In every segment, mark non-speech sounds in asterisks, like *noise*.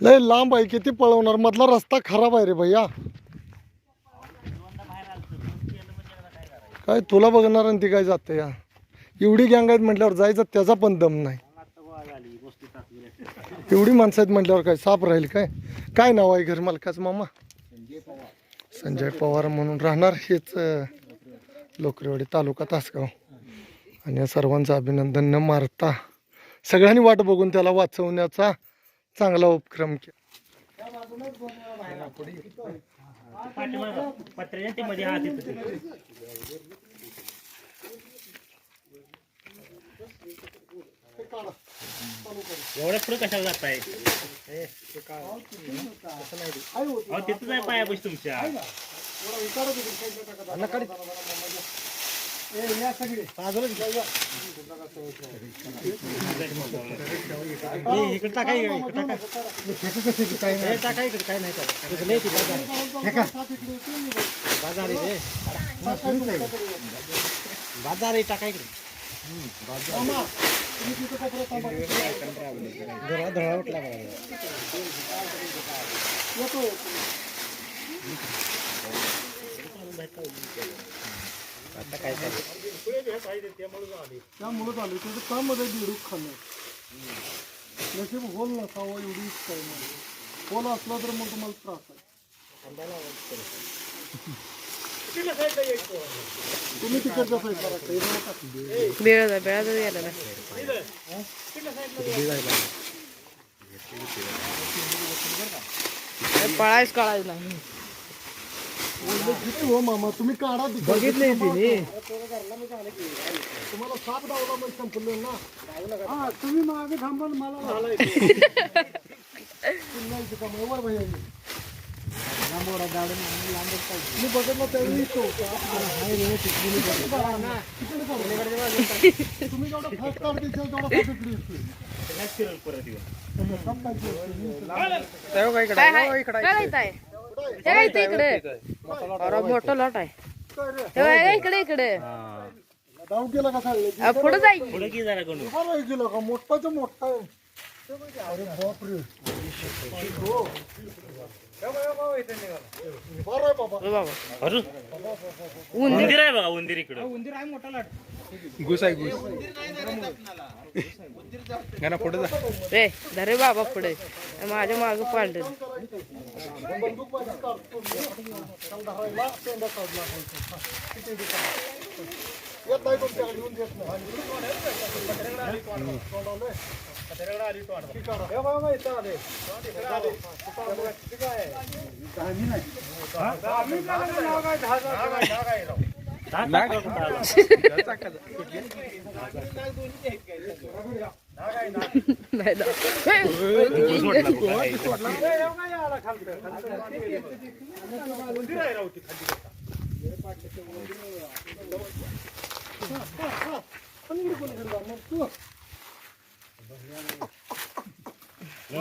लय लांब आहे किती पळवणार? मधला रस्ता खराब आहे रे भैया. काय तुला बघणार आणि ती काय जाते या एवढी गँग आहेत म्हटल्यावर जायचं त्याचा पण दम नाही. एवढी माणसं आहेत म्हटल्यावर काय साप राहील काय? काय नाव आहे घर मालकाचं मामा? संजय पवार म्हणून राहणार हेच लोकरेवाडी तालुका तासगाव. आणि या सर्वांचं अभिनंदन न मारता सगळ्यांनी वाट बघून त्याला वाचवण्याचा चांगला उपक्रम. एवढ्या पुढे कशाला जाताय अहो तिथंच आहे पायापाशी तुमच्या. इकडे टाका इकडे टाका टाका इकडे काय नाही बाजार. बाजार टाका इकडे उठला आता काय चालू त्यामुळे झालं त्याचं काममध्ये बेडूक खाल्लं. नशीब होल नसावं एवढी इच्छा आहे मला होल असला तर मग तुम्हाला त्रास आहे. तुम्ही. बेळ बेळा ना पळायच कळायच नाही. हो मामा तुम्ही काढा तिकडे. बघितलंय तिने तुम्हाला साप डावला मग संपलं ना? हा तुम्ही मागे थांबा मला घालाय *laughs* वर भैया मी बघितलं त्यावेळी तो. तिकडे काढा. तुम्ही जेवढा फास्ट काढ देशाल तेवढा इकडे. परत काय? हे इकडे? अरे मोठं लॉट आहे? हे बघ, इकडे इकडे. डाव केला का चालले अ, पुढं जाई पुढे की जरा कोण? बरं आहे गेलं का मोठा आहे. अरे बापरे. हो. बरं आहे बाबा. हो बाबा अरे उंदीर आहे बघा उंदीर इकडं. उंदीर आहे मोठा लाट घुस आहे घुस गाणं पुढे जा रे धरे बाबा पुढे माझ्या माग पांढरे बंदूक माझी काढतो मी. त्याला धरायला पेंडा काढला असायचा. हा, किती बी काढा. येत नाही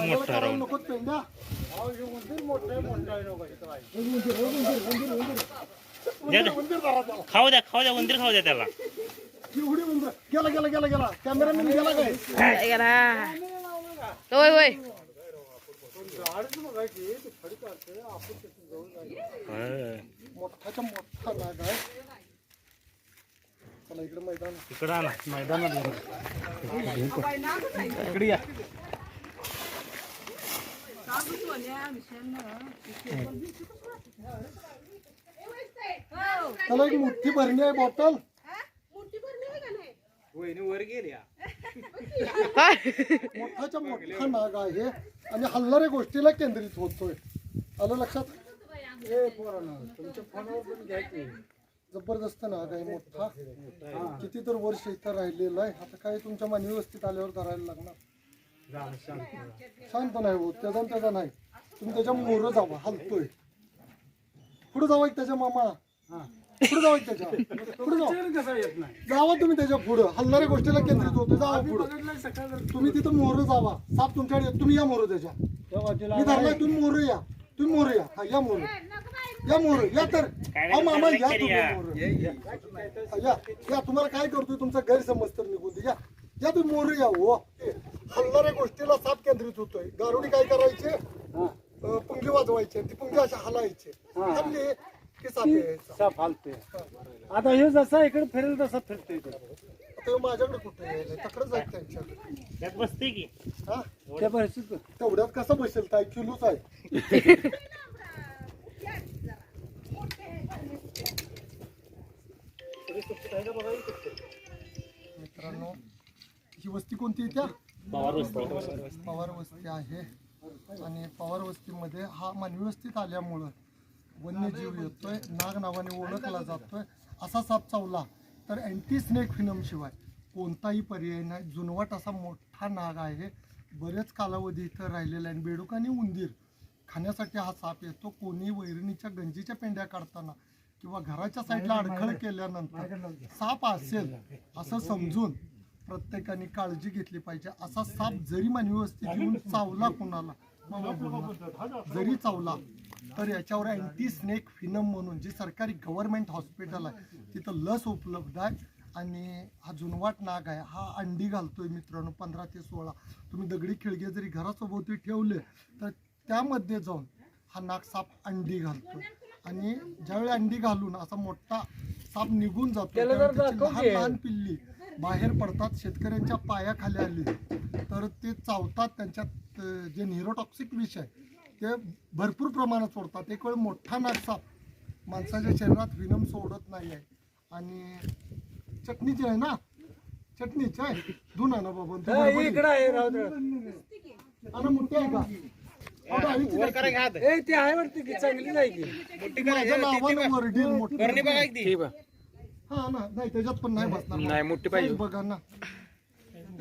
मोठा द्या उंदीर. उंदीर धरा त्याला. खाऊ द्या खाऊ द्या उंदीर खाऊ द्या त्याला एवढी उंदीर. गेला गेला गेला गेला कॅमेरामॅन गेला काय काय करा होय होय. मोठाच्या मोठा नाग आहे चला इकडे मैदान आहे. इकडं आणा इकडे या त्याला एक मोठी भरणी आहे बॉटल वर गेल्या मोठाच्या मोठा नाग आहे आणि हल्लाऱ्या गोष्टीला केंद्रित होतोय. आलं लक्षात? तुमच्या फोनवर पण घ्यायचे जबरदस्त नाग आहे मोठा. किती तर वर्ष इथं राहिलेलं आहे. आता काय तुमच्या मानवी व्यवस्थित आल्यावर धरायला लागणार? शांत. नाही होत. त्याचा त्याचा नाही. तुम्ही त्याच्या मोर जावा. हलतोय. पुढे जावा त्याच्या मामा. पुढे जावा त्याच्या. *laughs* पुढे जावा. कसा येत नाही? जावा तुम्ही त्याच्या पुढं. हलणाऱ्या गोष्टीला केंद्रित होते. जावा पुढं. बघितलं सकाळ तुम्ही तिथं मोर जावा. साप तुमच्याकडे येतो. तुम्ही या मोर त्याच्या. मी धरलाय तुम्ही मोर या. तुम्ही मोर या. हा या मोर. या मोर. या तर. अहो मामा या तुम्ही मोर. या या. तुम्हाला काय करतोय? तुमचा गैरसमज तर निघून दे. या. या तुम्ही मोर या हो. हलणाऱ्या गोष्टीला साप केंद्रित होतोय. गारुडी काय करायचे? अं, पुंगी वाजवायचे ती पुंगी अशा हलायचे. हल्ली की साप यायचा. साप आता हे जसा इकडे फिरेल तसा फिरते आता ह्यो माझ्याकडे कुठे यायला तकडे जायचं त्यांच्याकडे. त्यात बसते की? हा? त्या परिस्थितीत तेवढ्यात कसं बसेल काय किलोच आहे. मित्रांनो ही वस्ती कोणती आहे त्या? पवार बसते पवार वस्ती आहे. आणि पवार वस्तीमध्ये हा मानवी वस्तीत आल्यामुळं वन्यजीव येतोय नाग नावाने ओळखला जातोय असा साप चावला. तर अँटी स्नेक फिनम शिवाय कोणताही पर्याय नाही. जुनवट असा मोठा नाग आहे. बरेच कालावधी इथं राहिलेला आहे. आणि बेडूक आणि उंदीर खाण्यासाठी हा साप येतो. कोणी वैरणीच्या गंजीच्या पेंड्या काढताना किंवा घराच्या साईडला अडखळ केल्यानंतर साप असेल असं समजून प्रत्येकाने काळजी घेतली पाहिजे. असा साप जरी मानवी येऊन चावला कुणाला जरी चावला तर याच्यावर अँटी स्नेक फिनम म्हणून जी सरकारी गव्हर्नमेंट हॉस्पिटल आहे तिथं लस उपलब्ध आहे आणि हा जुनवाट नाग आहे. हा अंडी घालतोय मित्रांनो पंधरा ते सोळा. तुम्ही दगडी खिळगे जरी घरासोबती ठेवले तर त्यामध्ये जाऊन हा नाग साप अंडी घालतोय. आणि ज्यावेळी अंडी घालून असा मोठा साप निघून जातो लहान पिल्ली बाहेर पडतात शेतकऱ्यांच्या पायाखाली आली तर ते चावतात त्यांच्यात जे न्यूरोटॉक्सिक विष आहे ते भरपूर प्रमाणात सोडतात. एक वेळ मोठा नाग साप माणसाच्या शरीरात विनम सोडत नाही आहे. आणि चटणीची आहे ना? चटणीची आहे? धुना ना बाबा. इकडे आहे मोठी आहे का? ती? आहे वाटते की चांगली नाही की माझ्या नावानं वरडील मोठी. हा ना नाही त्याच्यात पण नाही बसणार नाही, मोठी पाहिजे. साईज बघा ना.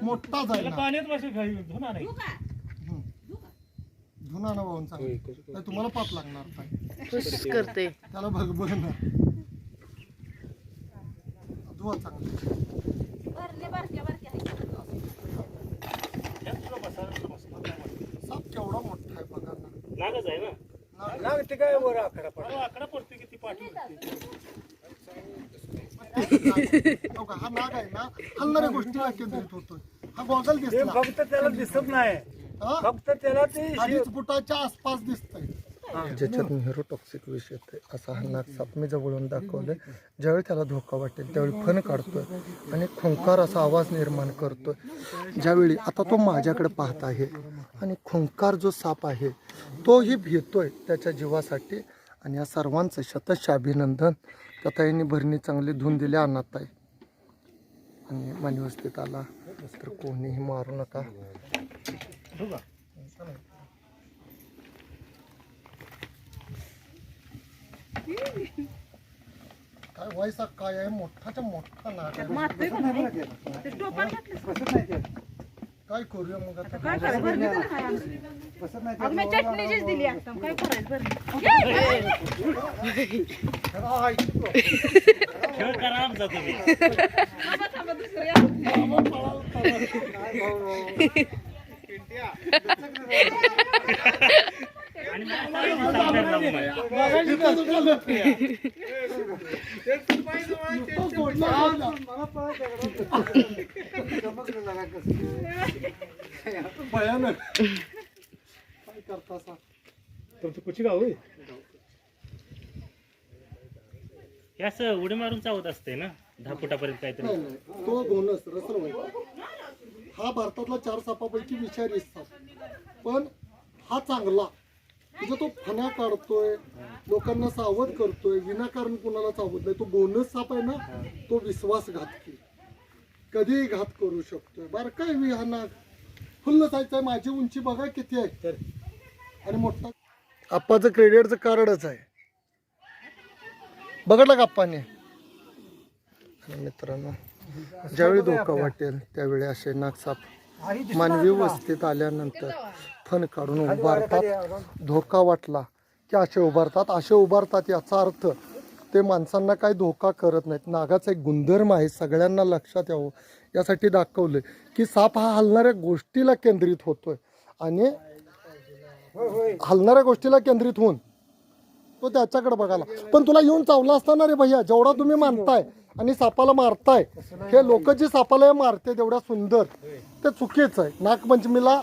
मोठा जाईल ना. पाण्यात बसून खाई धुणार नाही हम्म. धुना ना भाऊन चांगलं. नाही तुम्हाला पाप लागणार काय खुश करते. त्याला बघ बघ ना. धुवा चांगलं. साप केवढा मोठा आहे बघा ना. नागच आहे ना? नाग- लागते काय वर आकडा पड अहो, आकडा पडतो किती पाठी हो का, हा नाग आहे ना? हलणाऱ्या गोष्टीला केंद्रित होतोय. हा गॉगल ते दिसला. फक्त त्याला दिसत नाही. हा? फक्त त्याला ते अडीच फुटाच्या आसपास दिसतंय. ज्याच्यात न्यूरोटॉक्सिक विष येते असा हा नाग साप मी जवळून दाखवले ज्यावेळी त्याला धोका वाटेल त्यावेळी फण काढतोय आणि खुंकार असा आवाज निर्माण करतोय. ज्यावेळी आता तो माझ्याकडे पाहत आहे आणि खुंकार जो साप आहे तोही भीतोय त्याच्या जीवासाठी. आणि या सर्वांचं शतश अभिनंदन ताईंनी भरणी चांगली धुवून दिली अनाथ आहे आणि मानवस्थित आला. तर कोणीही मारू नका. काय व्हायचा काय आहे? मोठाच्या मोठा नाग आहे. काय करूया मग आता? चटणीचीच दिली आता. काय करायचं? हा, झालं. नुसतं सोडलं राहिलं. भयानक *laughs* काय करता तुमची कुची गाव होय हे असं उडी मारून चावत असते ना? दहा फुटापर्यंत काहीतरी. नाही नाही. तो बोनस रसर व्हायचा हा भारतातला चार सापापैकी विषारी साप. पण हा चांगला. म्हणजे तो फण्या काढतोय लोकांना सावध करतोय विनाकारण कुणाला सावध नाही. तो बोनस साप आहे ना तो विश्वासघातकी. कधीही घात करू शकतोय. बार काय विहानात फुल्ल जायचंय माझी उंची बघा किती आहे. आणि मोठा आप्पाचं क्रेडिटचं कार्डच आहे. बघितलं का मित्रांनो ज्यावेळी धोका वाटेल त्यावेळी असे नागसाप मानवी वस्तीत आल्यानंतर फण काढून उभारतात. धोका वाटला की असे उभारतात. असे उभारतात याचा अर्थ ते माणसांना काही धोका करत नाहीत. नागाचा एक गुणधर्म आहे सगळ्यांना लक्षात यावं. यासाठी दाखवलं की साप हा हलणाऱ्या गोष्टीला केंद्रित होतोय आणि हलणाऱ्या गोष्टीला केंद्रित होऊन तो त्याच्याकडे बघायला. पण तुला येऊन चावला असताना रे भैया जेवढा तुम्ही मानताय आणि सापाला मारताय हे लोक जी सापाला मारते तेवढ्या सुंदर. ते चुकीचं आहे. नागपंचमीला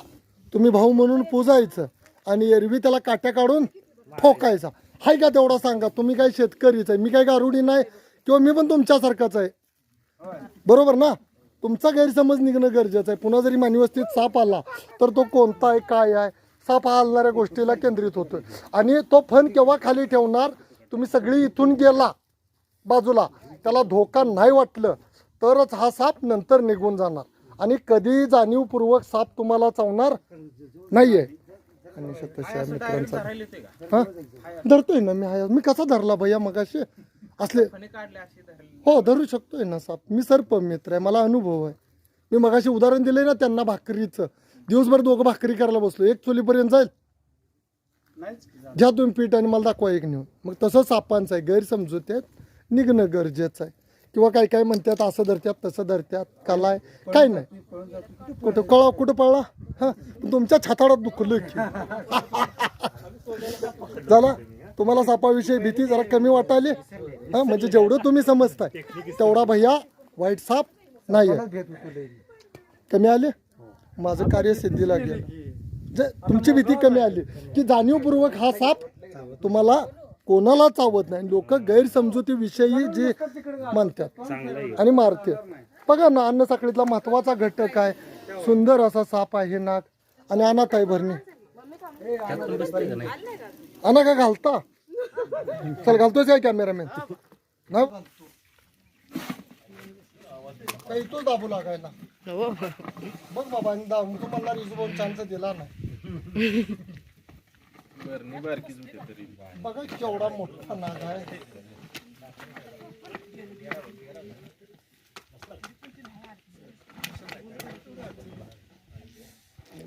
तुम्ही भाऊ म्हणून पूजायचं आणि एरवी त्याला काट्या काढून ठोकायचा. हाय का तेवढा सांगा तुम्ही काय शेतकरीच आहे मी काय गारुडी नाही किंवा मी पण तुमच्यासारखाच आहे. बरोबर ना? तुमचा गैरसमज निघणं गरजेचं आहे. पुन्हा जरी मानवस्तीत साप आला तर तो कोणता आहे काय आहे? साप हा हलणाऱ्या गोष्टीला केंद्रित होतो आणि तो फन केव्हा खाली ठेवणार? तुम्ही सगळी इथून गेला बाजूला. त्याला धोका नाही वाटलं तरच हा साप नंतर निघून जाणार. आणि कधी जाणीवपूर्वक साप तुम्हाला चावणार? नाहीये. आणि शतशा मित्रांचा हा? धरतोय ना मी मी कसा धरला भैया मगाशी? असले हो धरू शकतोय ना साप. मी सर्प मित्र आहे मला अनुभव आहे. मी मगाशी उदाहरण दिले ना त्यांना भाकरीचं. दिवसभर दोघं भाकरी करायला बसलो. एक चुलीपर्यंत जाईल. घ्या तुम्ही पीठ आणि मला दाखवा एक नेऊन. मग तसं सापांचं आहे गैरसमजुत्यात निघणं गरजेचं आहे. किंवा काय काय म्हणतात असं धरत्यात तसं धरत्यात. कलाय काय नाही. कुठं कळा कुठं पळला हा. तुमच्या छाताडात दुखलं की. *laughs* झाला? तुम्हाला सापाविषयी भीती जरा कमी वाटायली हा? म्हणजे जेवढं तुम्ही समजताय तेवढा भैया वाईट साप नाही आहे कमी आले? माझं कार्य सिद्धीला गेलं. जे तुमची भीती कमी आली की जाणीवपूर्वक हा साप तुम्हाला कोणाला चावत नाही. लोक गैरसमजुतीविषयी जे म्हणतात आणि मारते. बघा ना अन्न साखळीतला महत्त्वाचा घटक आहे. सुंदर असा साप आहे नाग. आणि अनाथ आहे भरणी. बसते का नाही आणा का घालता? चल घालतोय काय कॅमेरामॅन ना काही तो दाबू लागायला. हो. बघ बाबा तुम्हाला रिझोबून चान्स दिला नाही बघा केवढा मोठा नाग आहे.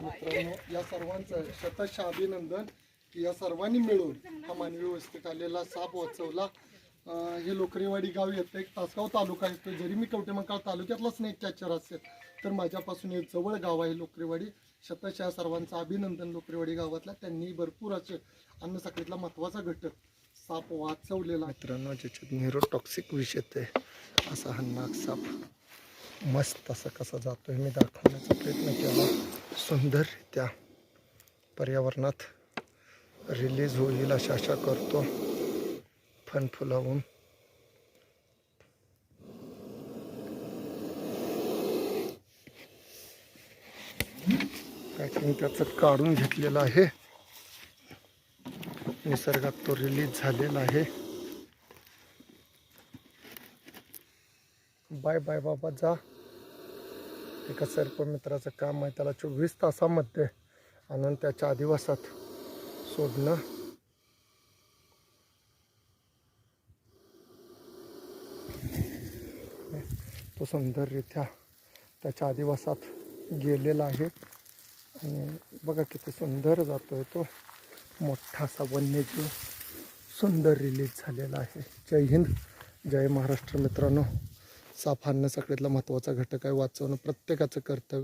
मित्रांनो या सर्वांचं शतश अभिनंदन. की या सर्वांनी मिळून हा मानवी वस्तीत आलेला साप वाचवला. अं, हे लोकरेवाडी गाव येतं एक तासगाव तालुका येतो. जरी मी कवटेमंकाळ तालुक्यातलाच नाही चाचर असेल. तर माझ्यापासून एक जवळ गाव आहे लोकरेवाडी. शतशा सर्वांचं अभिनंदन लोकरेवाडी गावातला त्यांनी भरपूर असे अन्न साखळीतला महत्त्वाचा घटक साप वाचवलेला मित्रांनो ज्याच्यात न्यूरोटॉक्सिक विषय आहे असा हा नाग साप मस्त असा कसा आहे मी दाखवण्याचा प्रयत्न केला. सुंदररित्या पर्यावरणात रिलीज होईल अशा आशा करतो. फन फुलावून मी त्याचं काढून घेतलेलं आहे. निसर्गात तो रिलीज झालेला आहे. बाय बाय बाबा जा. एका सर्पमित्राचं काम आहे त्याला चोवीस तासामध्ये आणून त्याच्या आदिवासात सोडणं. तो सुंदररित्या त्याच्या आदिवासात गेलेला आहे. आणि बघा किती सुंदर जातो आहे तो मोठासा वन्यजीव सुंदर रिलीज झालेला आहे. जय हिंद. जय महाराष्ट्र मित्रांनो. साफ आणणं सगळ्यातला महत्त्वाचा घटक आहे वाचवणं. प्रत्येकाचं कर्तव्य